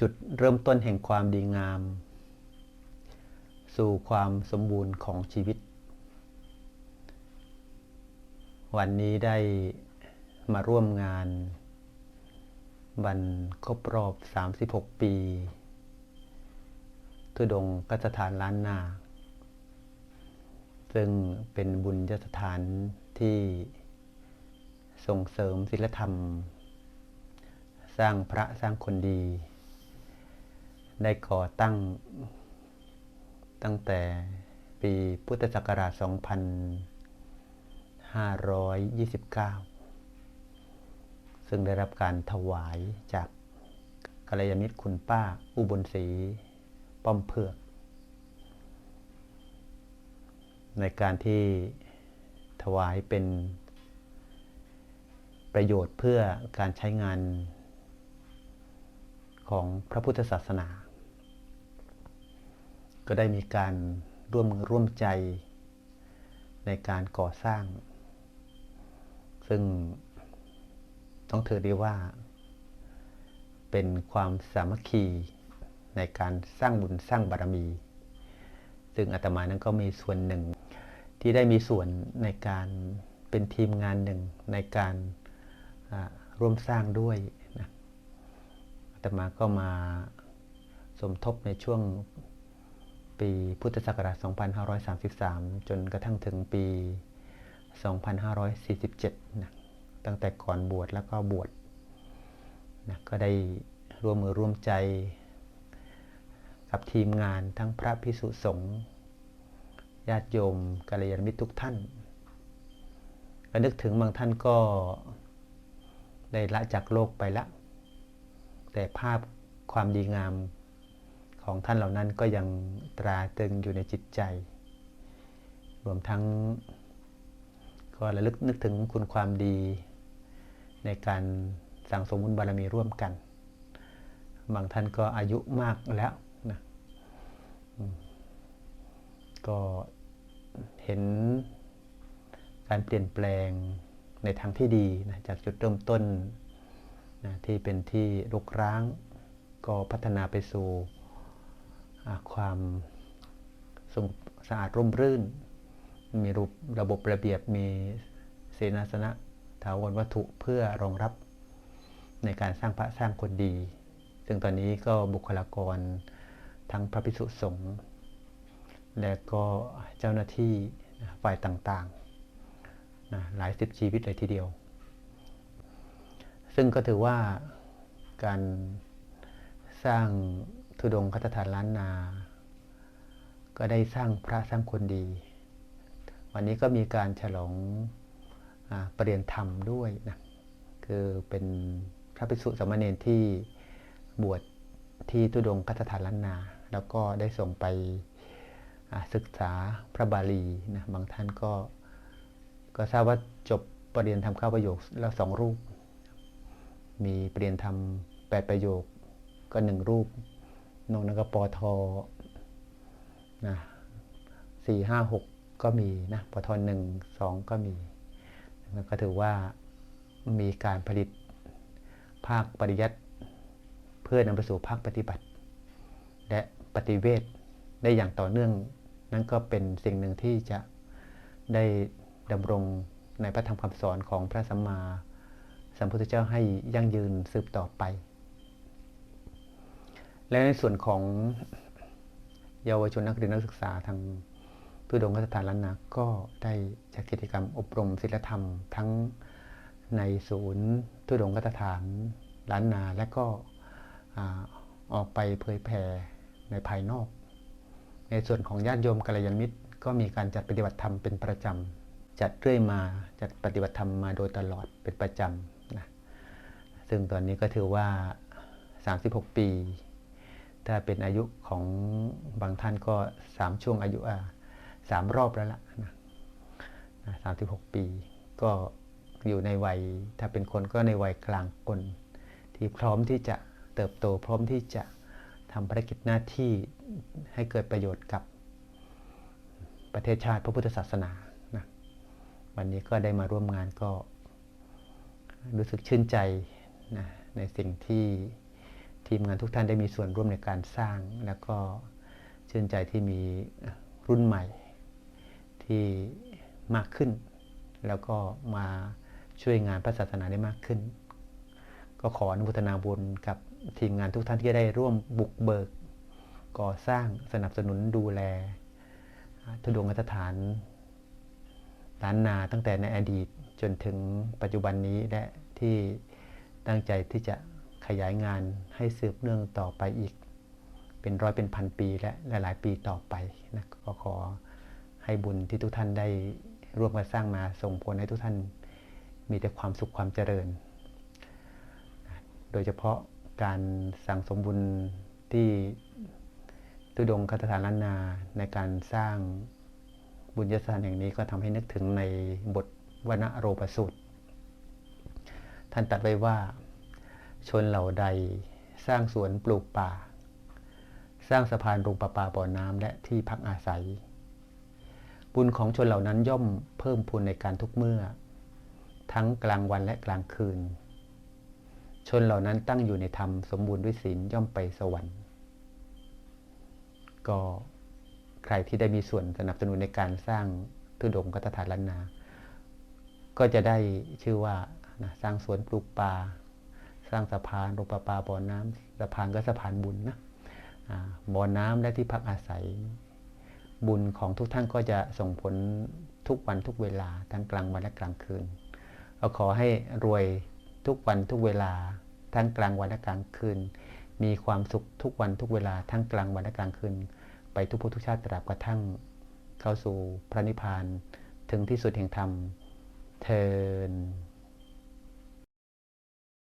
จุดเริ่มต้นแห่งความดีงาม สู่ความสมบูรณ์ของชีวิต วันนี้ได้มาร่วมงานวันครบรอบ 36 ปีทุดงกัสถานล้านนา ซึ่งเป็นบุญยสถานที่ส่งเสริมศิลธรรม สร้างพระสร้างคนดี ได้ก่อตั้ง ตั้งแต่ปีพุทธศักราช 2529 ซึ่งได้รับการถวายจากกัลยาณมิตรคุณป้า อุบลศรีป้อมเพือก ในการที่ถวายเป็นประโยชน์เพื่อการใช้งานของพระพุทธศาสนา ก็ได้มีการร่วมมือร่วมใจในการก่อสร้าง ซึ่งต้องถือได้ว่า เป็นความสามัคคีในการสร้างบุญสร้างบารมี ซึ่งอาตมานั้นก็มีส่วนหนึ่ง ที่ได้มีส่วนในการเป็นทีมงานหนึ่งในการร่วมสร้างด้วยนะอาตมาก็มาสมทบในช่วง ปีพุทธศักราช 2533 จนกระทั่งถึงปี 2547 นะตั้งแต่ก่อนบวชแล้วก็บวชนะก็ได้ร่วมมือร่วมใจ กับทีมงานทั้งพระพิสุสงฆ์ญาติโยมกัลยาณมิตรทุกท่านก็นึกถึงบางท่านก็ได้ละจากโลกไปละ แต่ภาพความดีงาม ของท่านเหล่านั้นก็ยังตราตึงอยู่ในจิตใจ รวมทั้งก็ระลึกนึกถึงคุณความดี ในการสั่งสมบุญบารมีร่วมกัน บางท่านก็อายุมากแล้วนะก็เห็นการเปลี่ยนแปลงในทางที่ดีนะจากจุดเริ่มต้นนะที่เป็นที่รกร้าง ก็พัฒนาไปสู่ ความสงสะอาดร่มรื่น มีรูประบบระเบียบมีเสนาสนะถาวรวัตถุเพื่อรองรับในการสร้างพระสร้างคนดี ซึ่งตอนนี้ก็บุคลากรทั้งพระภิกษุสงฆ์และก็เจ้าหน้าที่ฝ่ายต่างๆนะหลายสิบชีวิตเลยทีเดียว ซึ่งก็ถือว่าการสร้าง ทุดงคัตฐานล้านนา ก็ได้สร้างพระสร้างคนดี วันนี้ก็มีการฉลองอปรเริยนธรรมด้วยนะคือเป็นพระภิกษุสามเณรที่บวชที่ทุดงคัตฐานล้านนา แล้วก็ได้ส่งไปศึกษาพระบาลีนะบางท่านก็ก็ทราบว่าจบปรเริยนธรรมข้าประโยคแล้วสองรูป มีปรเริยนธรรมแปดประโยคก็หนึ่งรูป นอกนั้นก็ปอทนะสี่ห้าหกก็มีนะปอทหนึ่งสองก็มีก็ถือว่ามีการผลิตภาคปริยัติเพื่อนำไปสู่ภาคปฏิบัติ และปฏิเวทได้อย่างต่อเนื่อง นั่นก็เป็นสิ่งหนึ่งที่จะได้ดำรงในพระธรรมคำสอนของพระสัมมาสัมพุทธเจ้าให้ยั่งยืนสืบต่อไป และในส่วนของเยาวชนนักเรียนนักศึกษาทางทุดงคสถานล้านนาก็ได้จัดกิจกรรมอบรมศิลธรรม ทั้งในศูนย์ทุดงคสถานล้านนา และก็ออกไปเผยแผ่ในภายนอก ในส่วนของญาติโยมกัลยาณมิตร ก็มีการจัดปฏิบัติธรรมเป็นประจำจัดเรื่อยมาจัดปฏิบัติธรรมมาโดยตลอดเป็นประจำนะซึ่งตอนนี้ก็ถือว่า 36 ปี ถ้าเป็นอายุของบางท่านก็สามช่วงอายุอ่าสามรอบแล้วล่ะนะสามสิบหกปี ก็อยู่ในวัย ถ้าเป็นคนก็ในวัยกลางคนที่พร้อมที่จะเติบโต พร้อมที่จะทำภารกิจหน้าที่ให้เกิดประโยชน์กับประเทศชาติพระพุทธศาสนานะวันนี้ก็ได้มาร่วมงานก็รู้สึกชื่นใจนะในสิ่งที่ ทีมงานทุกท่านได้มีส่วนร่วมในการสร้าง แล้วก็ชื่นใจที่มีรุ่นใหม่ที่มากขึ้น แล้วก็มาช่วยงานพระศาสนาได้มากขึ้น ก็ขออนุโมทนาบุญกับทีมงานทุกท่านที่ได้ร่วมบุกเบิก ก่อสร้างสนับสนุนดูแลทุดงคสถานล้านนาตั้งแต่ในอดีตจนถึงปัจจุบันนี้และที่ตั้งใจที่จะ ยายงานให้สืบเนื่องต่อไปอีก เป็นร้อยเป็นพันปีและหลาย ๆ ปีต่อไปนะก็ขอให้บุญที่ทุกท่านได้ร่วมกันสร้างมาส่งผลให้ทุกท่านมีแต่ความสุขความเจริญ โดยเฉพาะการสั่งสมบุญที่ตุดงคาถานล้านนาในการสร้างบุญยสถานแห่งนี้ก็ทำให้นึกถึงในบทวณโรปสูตร ท่านตัดไว้ว่า ชนเหล่าใด สร้างสวนปลูกป่า สร้างสะพานโรงประปาบ่อน้ำและที่พักอาศัย บุญของชนเหล่านั้นย่อมเพิ่มพูนในการทุกเมื่อ ทั้งกลางวันและกลางคืน ชนเหล่านั้นตั้งอยู่ในธรรมสมบูรณ์ด้วยศีลย่อมไปสวรรค์ ก็ใครที่ได้มีส่วนสนับสนุนในการสร้างทุดงกัตถานล้านนา ก็จะได้ชื่อว่านะสร้างสวนปลูกป่า สร้างสะพานโรงประปาบ่อน้ำสะพานก็สะพานบุญนะบ่อน้ำและที่พักอาศัย บุญของทุกท่านก็จะส่งผลทุกวันทุกเวลาทั้งกลางวันและกลางคืนเราขอให้รวยทุกวันทุกเวลาทั้งกลางวันและกลางคืน มีความสุขทุกวันทุกเวลาทั้งกลางวันและกลางคืน ไปทุกภพทุกชาติตราบกระทั่งเข้าสู่พระนิพพานถึงที่สุดแห่งธรรมเทิน